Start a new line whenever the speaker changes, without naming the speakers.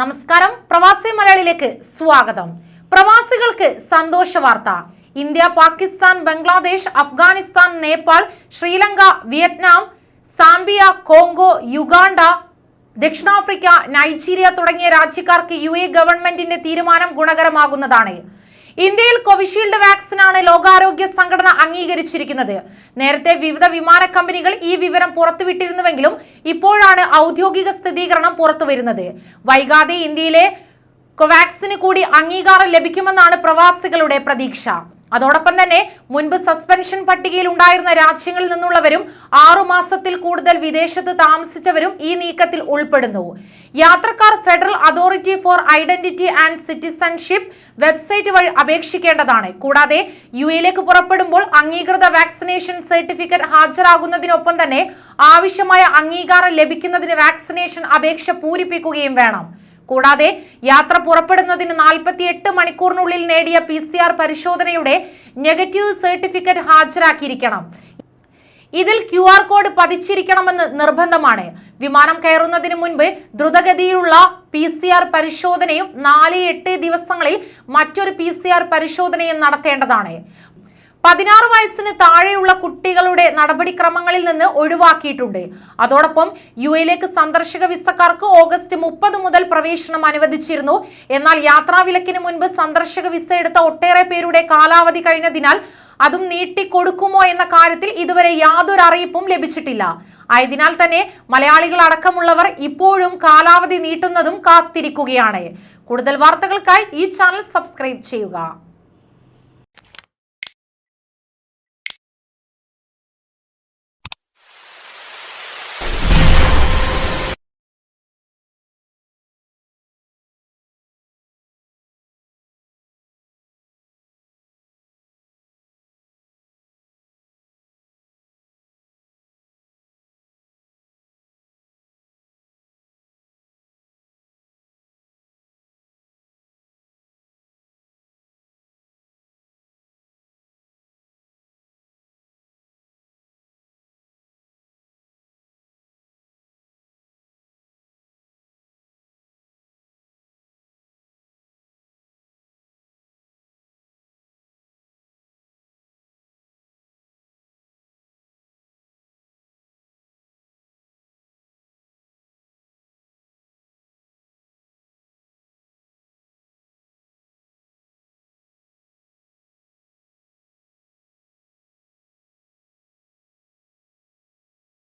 നമസ്കാരം. പ്രവാസി മലയാളിയിലേക്ക് സ്വാഗതം. പ്രവാസികൾക്ക് സന്തോഷ വാർത്ത. India Pakistan Bangladesh Afghanistan Nepal Sri Lanka Vietnam Zambia Congo Uganda ദക്ഷിണാഫ്രിക്ക നൈജീരിയ തുടങ്ങിയ രാജ്യക്കാർക്ക് യു എ ഗവൺമെന്റിന്റെ തീരുമാനം ഗുണകരമാകുന്നതാണ്. ഇന്ത്യയിൽ കോവിഷീൽഡ് വാക്സിനാണ് ലോകാരോഗ്യ സംഘടന അംഗീകരിച്ചിരിക്കുന്നത്. നേരത്തെ വിവിധ വിമാന കമ്പനികൾ ഈ വിവരം പുറത്തുവിട്ടിരുന്നുവെങ്കിലും ഇപ്പോഴാണ് ഔദ്യോഗിക സ്ഥിരീകരണം പുറത്തുവരുന്നത്. വൈകാതെ ഇന്ത്യയിലെ കോവാക്സിന് കൂടി അംഗീകാരം ലഭിക്കുമെന്നാണ് പ്രവാസികളുടെ പ്രതീക്ഷ. അതോടൊപ്പം തന്നെ മുൻപ് സസ്പെൻഷൻ പട്ടികയിൽ ഉണ്ടായിരുന്ന രാജ്യങ്ങളിൽ നിന്നുള്ളവരും ആറുമാസത്തിൽ കൂടുതൽ വിദേശത്ത് താമസിച്ചവരും ഈ നീക്കത്തിൽ ഉൾപ്പെടുന്നു. യാത്രക്കാർ federal authority for identity and citizenship website വഴി അപേക്ഷിക്കേണ്ടതാണ്. കൂടാതെ യു എയിലേക്ക് പുറപ്പെടുമ്പോൾ അംഗീകൃത വാക്സിനേഷൻ സർട്ടിഫിക്കറ്റ് ഹാജരാകുന്നതിനൊപ്പം തന്നെ ആവശ്യമായ അംഗീകാരം ലഭിക്കുന്നതിന് വാക്സിനേഷൻ അപേക്ഷ പൂരിപ്പിക്കുകയും വേണം. കൂടാതെ യാത്ര പുറപ്പെടുന്നതിന് നാൽപ്പത്തി എട്ട് മണിക്കൂറിനുള്ളിൽ നേടിയ പി സി ആർ പരിശോധനയുടെ നെഗറ്റീവ് സർട്ടിഫിക്കറ്റ് ഹാജരാക്കിയിരിക്കണം. ഇതിൽ ക്യു ആർ കോഡ് പതിച്ചിരിക്കണമെന്ന് നിർബന്ധമാണ്. വിമാനം കയറുന്നതിന് മുൻപ് ദ്രുതഗതിയിലുള്ള പി സി ആർ പരിശോധനയും നാല് എട്ട് ദിവസങ്ങളിൽ മറ്റൊരു പി സി ആർ പരിശോധനയും നടത്തേണ്ടതാണ്. പതിനാറ് വയസ്സിന് താഴെയുള്ള കുട്ടികളുടെ നടപടിക്രമങ്ങളിൽ നിന്ന് ഒഴിവാക്കിയിട്ടുണ്ട്. അതോടൊപ്പം യു എയിലേക്ക് സന്ദർശക വിസക്കാർക്ക് ഓഗസ്റ്റ് മുപ്പത് മുതൽ പ്രവേശനം അനുവദിച്ചിരുന്നു. എന്നാൽ യാത്രാവിലക്കിന് മുൻപ് സന്ദർശക വിസ എടുത്ത ഒട്ടേറെ പേരുടെ കാലാവധി കഴിഞ്ഞതിനാൽ അതും നീട്ടിക്കൊടുക്കുമോ എന്ന കാര്യത്തിൽ ഇതുവരെ യാതൊരു അറിയിപ്പും ലഭിച്ചിട്ടില്ല. ആയതിനാൽ തന്നെ മലയാളികൾ അടക്കമുള്ളവർ ഇപ്പോഴും കാലാവധി നീട്ടുന്നതും കാത്തിരിക്കുകയാണ്. കൂടുതൽ വാർത്തകൾക്കായി ഈ ചാനൽ സബ്സ്ക്രൈബ് ചെയ്യുക.